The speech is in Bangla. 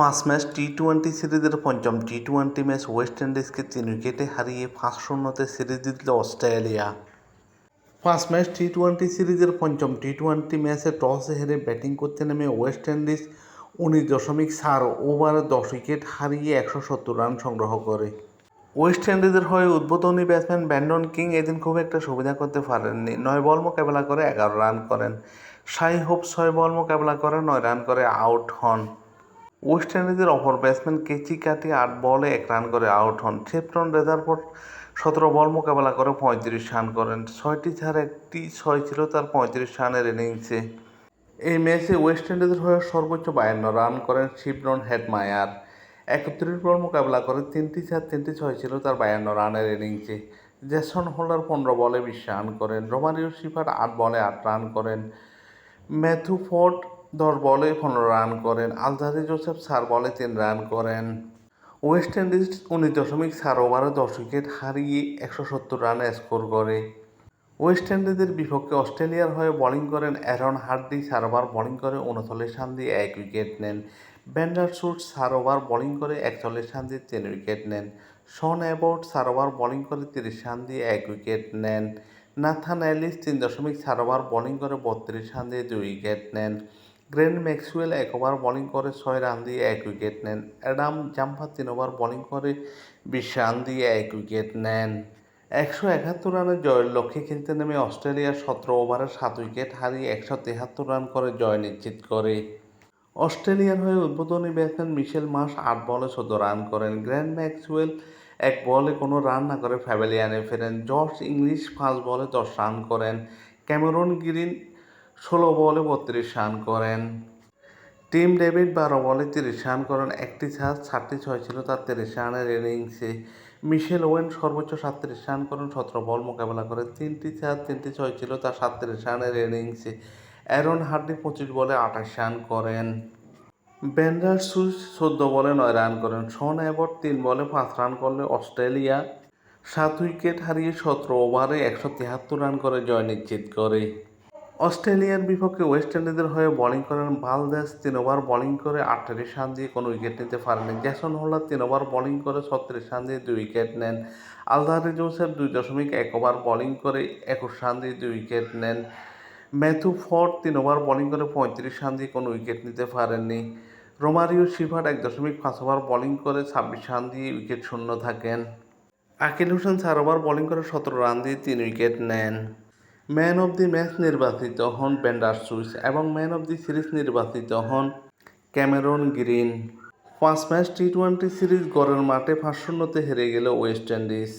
পাঁচ ম্যাচ টি টোয়েন্টি সিরিজের পঞ্চম টি টোয়েন্টি ম্যাচ ওয়েস্ট ইন্ডিজকে তিন উইকেটে হারিয়ে পাঁচ শূন্যতে সিরিজ জিতল অস্ট্রেলিয়া। পাঁচ ম্যাচ টি টোয়েন্টি সিরিজের পঞ্চম টি টোয়েন্টি ম্যাচে টসে হেরে ব্যাটিং করতে নেমে ওয়েস্ট ইন্ডিজ উনিশ দশমিক চার ওভারে দশ উইকেট হারিয়ে একশো সত্তর রান সংগ্রহ করে। ওয়েস্ট ইন্ডিজের হয়ে উদ্বোধনী ব্যাটসম্যান ব্যান্ডন কিং এদিন খুব একটা সুবিধা করতে পারেননি। নয় বল মোকাবেলা করে এগারো রান করেন। সাই হোপ ছয় বল মোকাবেলা করে, নয় রান করে আউট হন। ওয়েস্ট ইন্ডিজের অপর ব্যাটসম্যান কেচি কাটি আট বলে এক রান করে আউট হন। সেপ্টন রেজারফোর্ড সতেরো বল মোকাবেলা করে পঁয়ত্রিশ রান করেন। ছয়টি ছাড় একটি ছয় ছিল, তার পঁয়ত্রিশ রানের ইনিংসে। এই ম্যাচে ওয়েস্ট ইন্ডিজের হয়ে সর্বোচ্চ বায়ান্ন রান করেন শিবরন হেডমায়ার। একত্রিশ বল মোকাবেলা করে তিনটি চার তিনটি ছয় ছিল, তার বায়ান্ন রানের ইনিংসে। জেসন হোল্ডার পনেরো বলে বিশ রান করেন। রোমারিও শিফার আট বলে আট রান করেন। ম্যাথু ফোর্ড দশ বলে, পনেরো রান করেন। আলজারি জোসেফ চার বলে, তিন রান করেন। ওয়েস্ট ইন্ডিজ উনিশ দশমিক চার ওভারে দশ উইকেট হারিয়ে একশো সত্তর রানে স্কোর করে। ওয়েস্ট ইন্ডিজের বিপক্ষে অস্ট্রেলিয়ার হয়ে বোলিং করেন অ্যারন হার্ডি, চার ওভার বোলিং করে উনচল্লিশ রান দিয়ে এক উইকেট নেন। ব্যান্ডার শুট চার ওভার বোলিং করে একচল্লিশ রান দিয়ে তিন উইকেট নেন। শন অ্যাবোর্ড চার ওভার বোলিং করে তিরিশ রান দিয়ে এক উইকেট নেন। নাথান অ্যালিস তিন দশমিক চার ওভার বোলিং করে বত্রিশ রান দিয়ে দুই উইকেট নেন। গ্রেন ম্যাক্সওয়েল এক ওভার বোলিং করে ছয় রান দিয়ে এক উইকেট নেন। অ্যাডাম জাম্পার তিন ওভার বোলিং করে বিশ রান দিয়ে এক উইকেট নেন। একশো একাত্তর রানের জয়ের লক্ষ্যে খেলতে নেমে অস্ট্রেলিয়া সতেরো ওভারে সাত উইকেট হারিয়ে একশো তেহাত্তর রান করে জয় নিশ্চিত করে। অস্ট্রেলিয়ার হয়ে উদ্বোধনী ব্যাটসম্যান মিশেল মাস আট বলে চোদ্দ রান করেন। গ্র্যান্ড ম্যাক্সওয়েল এক বলে কোনো রান না করে ফ্যাভেলিয়ানে ফেরেন। জর্জ ইংলিশ পাঁচ বলে দশ রান করেন। ক্যামেরন গ্রিন ষোলো বলে বত্রিশ রান করেন। টিম ডেভিড বারো বলে তিরিশ রান করেন। একটি ছাড় সাতটি ছয় ছিল তার তিরিশ রানের ইনিংসে। মিশেল ওয়েন সর্বোচ্চ সাতত্রিশ রান করেন। সতেরো বল মোকাবেলা করে তিনটি চার তিনটি ছয় ছিল তার সাতত্রিশ রানের ইনিংসে। অ্যারন হার্ডি পঁচিশ বলে আঠাশ রান করেন। ব্যান্ডার সুইস চোদ্দ বলে নয় রান করেন। শন অ্যাবট তিন বলে পাঁচ রান করলে অস্ট্রেলিয়া সাত উইকেট হারিয়ে সতেরো ওভারে একশো তিয়াত্তর রান করে জয় নিশ্চিত করে। অস্ট্রেলিয়ার বিপক্ষে ওয়েস্ট ইন্ডিজের হয়ে বোলিং করেন বালদেস তিন ওভার বোলিং করে আটত্রিশ রান দিয়ে কোনো উইকেট নিতে পারেনি জ্যাসন হোল্ডার তিন ওভার বোলিং করে ছত্রিশ রান দিয়ে দুই উইকেট নেন। আলদারি জোসেফ দুই দশমিক এক ওভার বোলিং করে একুশ রান দিয়ে দুই উইকেট নেন। ম্যাথু ফোর্ড তিন ওভার বোলিং করে পঁয়ত্রিশ রান দিয়ে কোনো উইকেট নিতে পারেননি। রোমারিও শিফার এক দশমিক পাঁচ ওভার বোলিং করে ছাব্বিশ রান দিয়ে উইকেট শূন্য থাকেন। আকিল হোসেন চার ওভার বোলিং করে সতেরো রান দিয়ে তিন উইকেট নেন। ম্যান অব দি ম্যাচ নির্বাচিত হন ব্যান্ডার সুইস এবং ম্যান অব দি সিরিজ নির্বাচিত হন ক্যামেরন গ্রিন। পাঁচ ম্যাচ টি টোয়েন্টি সিরিজ গড়ের মাঠে পাঁচ শূন্যতে হেরে গেল ওয়েস্ট ইন্ডিজ।